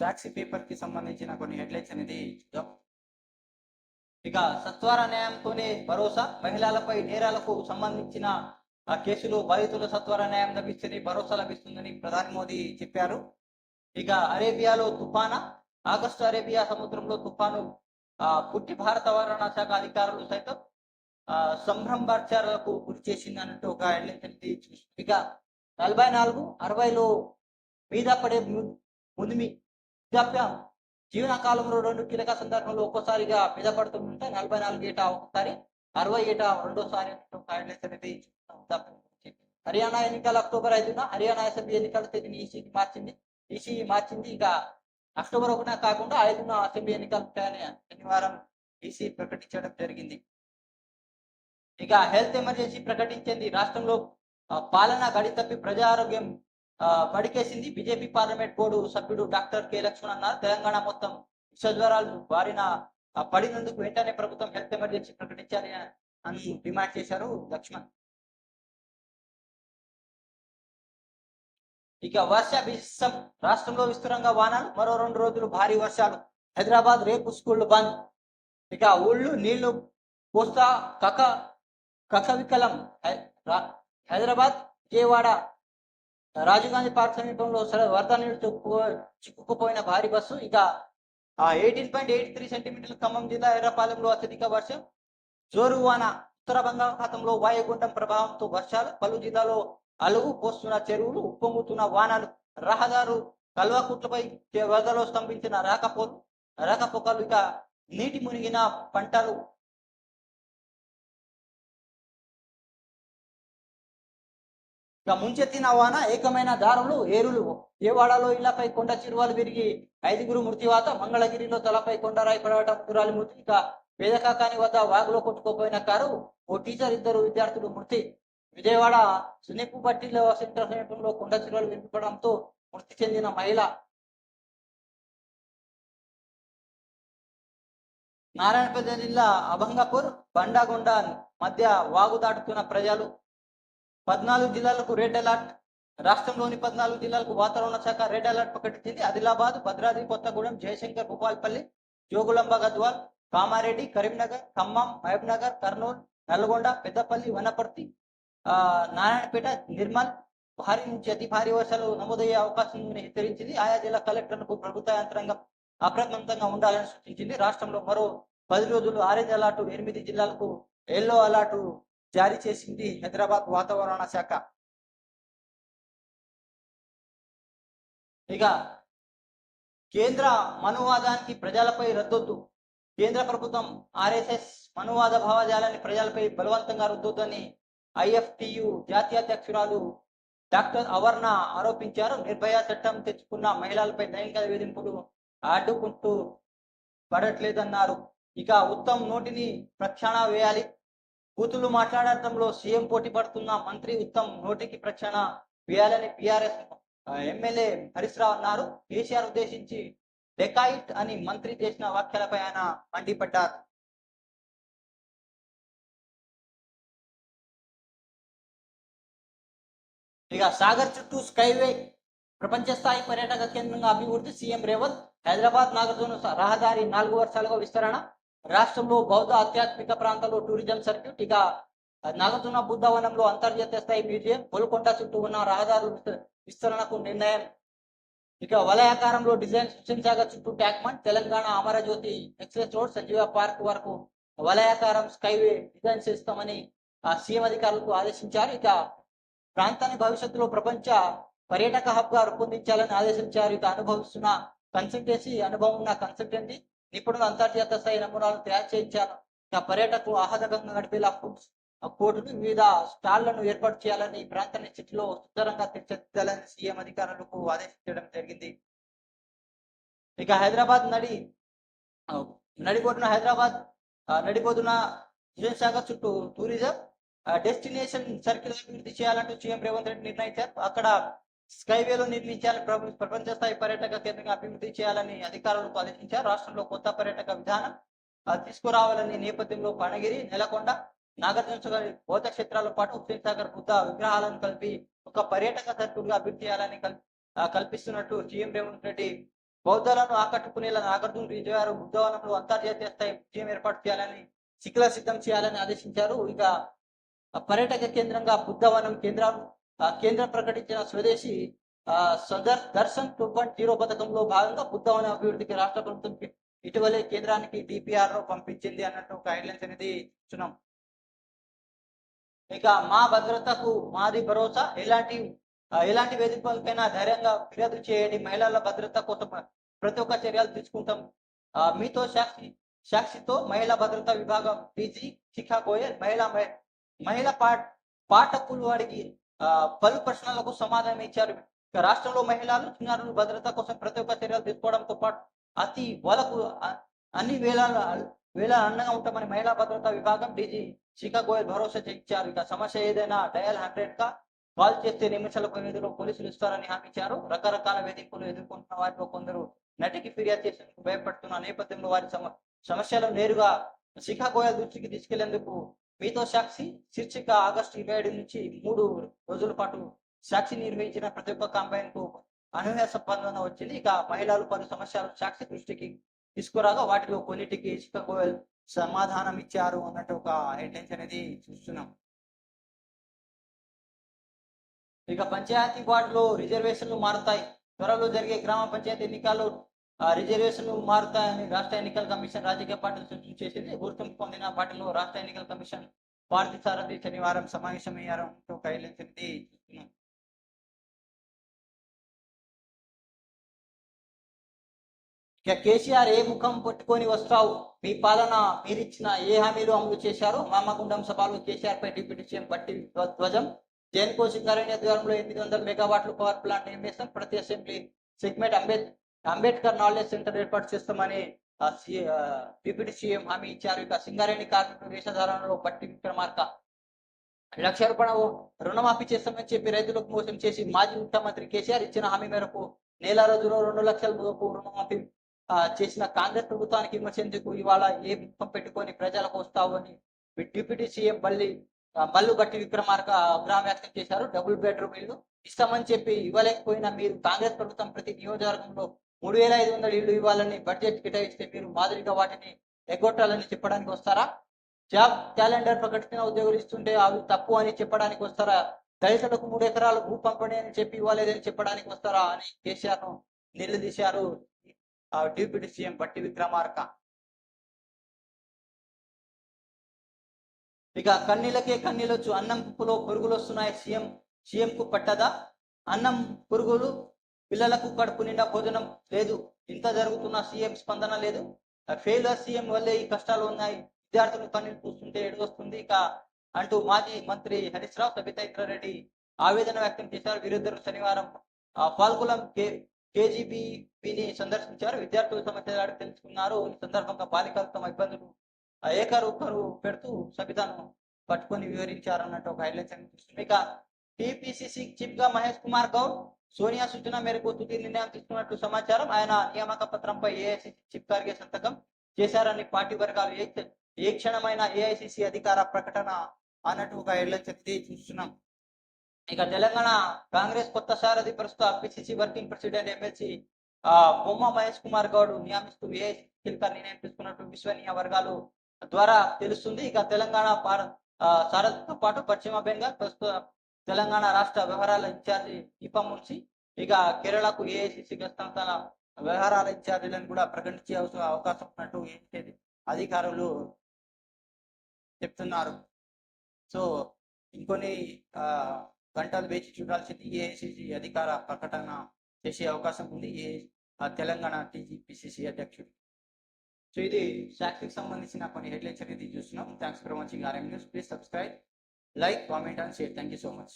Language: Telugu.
సాక్షి పేపర్కి సంబంధించిన కొన్ని హెడ్లైన్స్ అనేది చూద్దాం ఇక సత్వర న్యాయంతోనే భరోసా మహిళలపై నేరాలకు సంబంధించిన కేసులు కేసులో బాధితుల సత్వర న్యాయం లభిస్తుంది భరోసా లభిస్తుందని ప్రధాని మోదీ చెప్పారు ఇక అరేబియాలో తుఫాన ఆగస్టు అరేబియా సముద్రంలో తుఫాను ఆ, పుట్టి భారత వారణ శాఖ అధికారులు సైతం ఆ, గురి చేసింది అన్నట్టు ఒక హెడ్లైన్స్ అనేది చూస్తుంది. ఇక నలభై నాలుగు అరవైలో మీద పడే ముందు వృద్ధాప్యం జీవన కాలంలో రెండు కీలక సందర్భంలో ఒక్కోసారిగా మిదపడుతుంటే నలభై నాలుగు ఏటా ఒకసారి అరవై ఏటా రెండోసారి అన్నట్టు అనేది హర్యానా ఎన్నికలు అక్టోబర్ ఐదున హర్యానా అసెంబ్లీ ఎన్నికల తేదీని ఈసీకి మార్చింది. ఈసీ మార్చింది ఇక అక్టోబర్ ఒకటిన కాకుండా ఐదున అసెంబ్లీ ఎన్నికలు ఉంటాయని శనివారం ఈసీ ప్రకటించడం జరిగింది. ఇక హెల్త్ ఎమర్జెన్సీ ప్రకటించింది. రాష్ట్రంలో పాలన గడి తప్పి ప్రజారోగ్యం బడికేసింది బీజేపీ పార్లమెంట్ బోర్డు సభ్యుడు డాక్టర్ కె లక్ష్మణ్ అన్నారు. తెలంగాణ మొత్తం విషజ్వరాలు బారిన పడినందుకు వెంటనే ప్రభుత్వం హెల్త్ ఎమర్జెన్సీ ప్రకటించాలి అని డిమాండ్ చేశారు లక్ష్మణ్. ఇక వర్ష విషం రాష్ట్రంలో విస్తృతంగా వానాలు మరో రెండు రోజులు భారీ వర్షాలు. హైదరాబాద్ రేపు స్కూళ్ళు బంద్. ఇక ఊళ్ళు నీళ్ళు పోస్తా కక కకవికలం. హై- హైదరాబాద్ విజయవాడ రాజీవ్ గాంధీ పార్క్ సమీపంలో వరద నీళ్ళు చిక్కుకుపోయిన భారీ బస్సు ఇక ఎయిటీన్ పాయింట్ ఎయిట్ త్రీ సెంటీమీటర్ల ఖమ్మం జిల్లా ఎర్రపాలెంలో అత్యధిక వర్షం. జోరు వాన ఉత్తర బంగాళాఖాతంలో వాయుగుండం ప్రభావంతో వర్షాలు. పలు జిల్లాలో అలుగు పోస్తున్న చెరువులు ఉప్పొంగుతున్న వానలు. రహదారు కల్వకుట్లపై వరదలో స్తంభించిన రాకపోలు రాకపోకలు ఇక నీటి మునిగిన పంటలు. ఇక ముంచెత్తిన వాన ఏకమైన దారులు ఏరులు. ఏవాడలో ఇళ్ళపై కొండ చిరువాలు విరిగి ఐదుగురు మృతివాత మంగళగిరిలో తలపై కొండరాయి పడవటం ముగ్గురాలి మృతి. ఇక పేదకాకాని వద్ద వాగులో కొట్టుకుపోయిన కారు. ఓ టీచర్ ఇద్దరు విద్యార్థులు మృతి. విజయవాడ సునీపుపట్టిలో సెంటర్ సమీపంలో కొండ చిరువలు విరిగిపడంతో మృతి చెందిన మహిళ. నారాయణపేట జిల్లా అభంగపూర్ బండాగొండ మధ్య వాగు దాటుతున్న ప్రజలు. పద్నాలుగు జిల్లాలకు రెడ్ అలర్ట్ రాష్ట్రంలోని పద్నాలుగు జిల్లాలకు వాతావరణ శాఖ రెడ్ అలర్ట్ ప్రకటించింది ఆదిలాబాద్ భద్రాద్రి కొత్తగూడెం జయశంకర్ భూపాల్పల్లి జోగులాంబ గద్వాల్ కామారెడ్డి కరీంనగర్ ఖమ్మం మహబూబ్నగర్ కర్నూలు నల్గొండ పెద్దపల్లి వనపర్తి ఆ, నారాయణపేట నిర్మల్ భారీ నుంచి అతి భారీ వర్షాలు నమోదయ్యే అవకాశం హెచ్చరించింది. ఆయా జిల్లా కలెక్టర్లకు ప్రభుత్వ యంత్రాంగం అప్రమత్తంగా ఉండాలని సూచించింది. రాష్ట్రంలో మరో పది రోజులు ఆరెంజ్ అలర్టు ఎనిమిది జిల్లాలకు ఎల్లో అలర్టు జారీ చేసింది హైదరాబాద్ వాతావరణ శాఖ. ఇక కేంద్ర మనువాదానికి ప్రజలపై రద్దొద్దు. కేంద్ర ప్రభుత్వం ఆర్ఎస్ఎస్ మనువాద భావజాలాన్ని ప్రజలపై బలవంతంగా రుద్దొద్దని ఐఎఫ్టియు జాతీయ అధ్యక్షురాలు డాక్టర్ అవర్ణ ఆరోపించారు. నిర్భయ చట్టం తెచ్చుకున్న మహిళలపై లైంగిక వేధింపులు అడ్డుకుంటూ పడట్లేదన్నారు. ఇక ఉత్తమ్ నోటిని ప్రక్షాళన వేయాలి. బూతులు మాట్లాడటంలో సీఎం పోటీ పడుతున్న మంత్రి ఉత్తమ్ నోటికి ప్రక్షాళన వేయాలని బీఆర్ఎస్ ఎమ్మెల్యే హరీష్ రావు అన్నారు. కేసీఆర్ ఉద్దేశించి డెకాయిట్ అని మంత్రి చేసిన వ్యాఖ్యలపై ఆయన మండిపడ్డారు. ఇక సాగర్ చుట్టూ స్కైవే ప్రపంచ స్థాయి పర్యాటక కేంద్రంగా అభివృద్ధి సీఎం రేవంత్ హైదరాబాద్ నాగార్జున రహదారి నాలుగు వర్షాలుగా విస్తరణ రాష్ట్రంలో బౌద్ధ ఆధ్యాత్మిక ప్రాంతాల్లో టూరిజం సర్క్యూట్ ఇక నాగార్జున బుద్ధవనంలో అంతర్జాతీయ స్థాయి మ్యూజియం గోల్కొండ చుట్టూ ఉన్న రహదారుల విస్తరణకు నిర్ణయం. ఇక వలయాకారంలో డిజైన్ హుస్సేన్ చుట్టూ ట్యాక్మన్ Telangana Amarajyothi express road Sanjeeva park వరకు వలయాకారం స్కైవే డిజైన్ చేస్తామని ఆ సీఎం అధికారులకు ఆదేశించారు. ఇక ప్రాంతాన్ని భవిష్యత్తులో ప్రపంచ పర్యాటక హబ్గా రూపొందించాలని ఆదేశించారు. ఇక అనుభవిస్తున్న కన్సల్టెన్సీ అనుభవం ఉన్న కన్సల్టెన్సీ నిపుణులు అంతర్జాతీయ స్థాయి నమూనాలను తయారు చేయించారు. ఇక పర్యాటకులు ఆహ్లాదకంగా గడిపేలా ఫుడ్స్ కోర్టును వివిధ స్టాళ్ళను ఏర్పాటు చేయాలని ఈ ప్రాంతాన్ని సిటీలో సుందరంగా తీర్చిదిద్దాలని సీఎం అధికారులకు ఆదేశించడం జరిగింది. ఇక హైదరాబాద్ నడి నడిపోతున్న హైదరాబాద్ నడిపోతున్న విజయశాఖ చుట్టూ టూరిజం డెస్టినేషన్ సర్కిల్ అభివృద్ధి చేయాలంటూ సీఎం రేవంత్ రెడ్డి నిర్ణయించారు. అక్కడ స్కైవేలో నిర్మించాలని ప్రభుత్వం ప్రపంచ స్థాయి పర్యాటక కేంద్రంగా అభివృద్ధి చేయాలని అధికారులకు ఆదేశించారు. రాష్ట్రంలో కొత్త పర్యాటక విధానం తీసుకురావాలని నేపథ్యంలో పనగిరి నెలకొండ నాగార్జున బౌద్ధ క్షేత్రాలతో పాటు హుస్సేన్ సాగర్ బుద్ధ విగ్రహాలను కలిపి ఒక పర్యాటక సర్కిల్ అభివృద్ధి చేయాలని కల్పిస్తున్నట్టు సీఎం రేవంత్ రెడ్డి బౌద్ధాలను ఆకట్టుకునేలా నాగార్జున విజయవారు బుద్ధవనంలో అంతర్జాతీయ స్థాయి మ్యూజియం ఏర్పాటు చేయాలని శిఖిల సిద్ధం చేయాలని ఆదేశించారు. ఇక పర్యాటక కేంద్రంగా బుద్ధవనం కేంద్రాలు కేంద్రం ప్రకటించిన స్వదేశీ సదర్ దర్శన్ టూ పాయింట్ జీరో పథకంలో భాగంగా బుద్ధవనం అభివృద్ధికి రాష్ట్ర ప్రభుత్వం ఇటీవలే కేంద్రానికి డిపిఆర్ పంపించింది అన్నట్టు గైడ్ లైన్స్ అనేది ఇస్తున్నాం ఇక మా భద్రతకు మాది భరోసా. ఎలాంటి ఎలాంటి వేదికలకైనా ధైర్యంగా ఫిర్యాదు చేయండి. మహిళల భద్రత కోసం ప్రతి ఒక్క చర్యలు తీసుకుంటాం. మీతో సాక్షి సాక్షితో మహిళా భద్రతా విభాగం డీజీ శిఖా గోయల్ మహిళా మహిళ మహిళా పాఠకులు అడిగి పలు ప్రశ్నలకు సమాధానం ఇచ్చారు. రాష్ట్రంలో మహిళలు చిన్నారులు భద్రత కోసం ప్రతి ఒక్క చర్యలు తీసుకోవడంతో పాటు అతి వలకు అన్ని వేళ వేళ అండగా ఉంటామని మహిళా భద్రతా విభాగం డీజీ శిఖా గోయల్ భరోసా ఇచ్చారు ఇక సమస్య ఏదైనా డయల్ హండ్రెడ్గా కాల్ చేస్తే నిమిషాల పరిధిలో పోలీసులు ఇస్తారని హామీ ఇచ్చారు. రకరకాల వేధింపులు ఎదుర్కొంటున్న వారిలో కొందరు నటికి ఫిర్యాదు చేసేందుకు భయపడుతున్న నేపథ్యంలో వారి సమ సమస్యలను నేరుగా శిఖా గోయల్ దృష్టికి తీసుకెళ్ళేందుకు మీతో సాక్షి శీర్షిక ఆగస్టు ఇరవై ఏడు నుంచి మూడు రోజుల పాటు సాక్షి నిర్వహించిన ప్రతి ఒక్క కాంబైన్కు అనూహ్య స్పందన వచ్చింది. ఇక మహిళలు పలు సమస్యలు సాక్షి దృష్టికి తీసుకురాగా వాటిలో కొన్నిటికి శిఖా గోయల్ సమాధానం ఇచ్చారు అన్నట్టు ఒక హెడ్లైన్స్ అనేది చూస్తున్నాం. ఇక పంచాయతీ వార్డులో రిజర్వేషన్లు మారుతాయి. త్వరలో జరిగే గ్రామ పంచాయతీ ఎన్నికల్లో ఆ, రిజర్వేషన్లు మారుతాయని రాష్ట్ర ఎన్నికల కమిషన్ రాజకీయ పార్టీలు సూచన చేసింది గుర్తింపు పొందిన పార్టీలు రాష్ట్ర ఎన్నికల కమిషన్ పార్టీ సారథి శనివారం సమావేశమయ్యారు అంటూ ఇక కేసీఆర్ ఏ ముఖం పట్టుకొని వస్తావు? మీ పాలన మీరిచ్చిన ఏ హామీలు అమలు చేశారు? మామగుండం సభలో కేసీఆర్ పై డిప్యూటీ సీఎం బట్టి ధ్వజం. ధ్వజం జైన్కో సింగారెడ్డి ఆధ్వర్యంలో ఎనిమిది వందల మెగావాట్ల పవర్ ప్లాంట్ నిర్మిస్తాం. ప్రతి అసెంబ్లీ సెగ్మెంట్ అంబేద్ అంబేద్కర్ నాలెడ్జ్ సెంటర్ ఏర్పాటు చేస్తామని డిప్యూటీ సీఎం హామీ ఇచ్చారు. ఇక సింగారెడ్డి కార్మికుల వేషధారణలో బట్టి విక్రమార్క. లక్ష రూపాయలు రుణమాఫీ చేస్తామని చెప్పి రైతులకు మోసం చేసి మాజీ ముఖ్యమంత్రి కేసీఆర్ ఇచ్చిన హామీ మేరకు నెల రోజుల్లో రెండు లక్షల రుణమాఫీ చేసిన కాంగ్రెస్ ప్రభుత్వానికి విమర్శించేందుకు ఇవాళ ఏ ముఖం పెట్టుకొని ప్రజలకు వస్తావు అని డిప్యూటీ సీఎం బల్లి ఆ, మల్లు బట్టి విక్రమార్క అభిప్రాయం వ్యక్తం చేశారు. డబుల్ బెడ్రూమ్ ఇల్లు ఇస్తామని చెప్పి ఇవ్వలేకపోయినా మీరు కాంగ్రెస్ ప్రభుత్వం ప్రతి నియోజకవర్గంలో మూడు వేల ఐదు వందల ఇళ్ళు ఇవ్వాలని బడ్జెట్ కేటాయిస్తే మీరు మాదిరిగా వాటిని ఎగ్గొట్టాలని చెప్పడానికి వస్తారా? జాబ్ క్యాలెండర్ ప్రకటించిన ఉద్యోగులు ఇస్తుంటే అవి తప్పు అని చెప్పడానికి వస్తారా? దళితులకు మూడు ఎకరాలు భూ పంపిణీ అని చెప్పి ఇవ్వలేదని చెప్పడానికి వస్తారా అని కేసీఆర్ను నిలదీశారు ఆ డిప్యూటీ సీఎం బట్టి విక్రమార్క. ఇక కన్నీలకే కన్నీలొచ్చు అన్నం కుప్పలో పురుగులు వస్తున్నాయి సీఎం సీఎంకు పట్టదా? అన్నం పురుగులు పిల్లలకు కడుపు నిండా భోజనం లేదు. ఇంత జరుగుతున్న సీఎం స్పందన లేదు. ఫెయిల్ సీఎం వల్లే ఈ కష్టాలు ఉన్నాయి. విద్యార్థులు కన్నీరు చూస్తుంటే ఎడుగొస్తుంది ఇక అంటూ మాజీ మంత్రి హరీష్ రావు సబితా రెడ్డి ఆవేదన వ్యక్తం చేశారు. వీరిద్దరు శనివారం ఆ, పాల్కులం కే కేజీబీని సందర్శించారు. విద్యార్థుల సమస్యలు అడిగి తెలుసుకున్నారు. ఈ సందర్భంగా బాలికలు తమ ఇబ్బందులు ఏకరూకరు పెడుతూ సబితను పట్టుకొని వివరించారు అన్నట్టు ఒక హైలైట్ ఇక టీపీసీసీ చీఫ్గా మహేష్ కుమార్ గౌడ్ సోనియా సూచన మేరకు తుది నిర్ణయం తీసుకున్నట్లు సమాచారం ఆయన నియామక పత్రంపై ఏఐసిసి చీఫ్ గారికి సంతకం చేశారని పార్టీ వర్గాలు ఏ క్షణమైన ఏఐసిసి అధికార ప్రకటన అన్నట్టు ఒక హెడ్లైన్స్ చూస్తున్నాం. ఇక తెలంగాణ కాంగ్రెస్ కొత్త సారథి ప్రస్తుత పిసిసి వర్కింగ్ ప్రెసిడెంట్ ఎమ్మెల్సీ ఆ బొమ్మ మహేష్ కుమార్ గౌడ్ నియమిస్తూ ఏ కీలక నిర్ణయం తీసుకున్నట్టు విశ్వనీయ వర్గాలు ద్వారా తెలుస్తుంది. ఇక తెలంగాణ పార ఆ, సారథితో పాటు పశ్చిమ బెంగాల్ ప్రస్తుత తెలంగాణ రాష్ట్ర వ్యవహారాల ఇన్ఛార్జి దీపం మున్సి ఇక కేరళకు ఏఐసిసి తన వ్యవహారాల ఇన్ఛార్జీలను కూడా ప్రకటించే అవకాశం ఉన్నట్టు ఏంటి అధికారులు చెప్తున్నారు. సో ఇంకొన్ని గంటలు వేచి చూడాల్సింది ఏఐసిసి అధికార ప్రకటన చేసే అవకాశం ఉంది. ఏ తెలంగాణ టీజీపీసీసీ అధ్యక్షుడు. సో ఇది సాక్షికి సంబంధించిన కొన్ని హెడ్లైన్స్ అనేది చూస్తున్నాం. Thanks for watching RM news. Please subscribe. like, comment, and share. Thank you so much.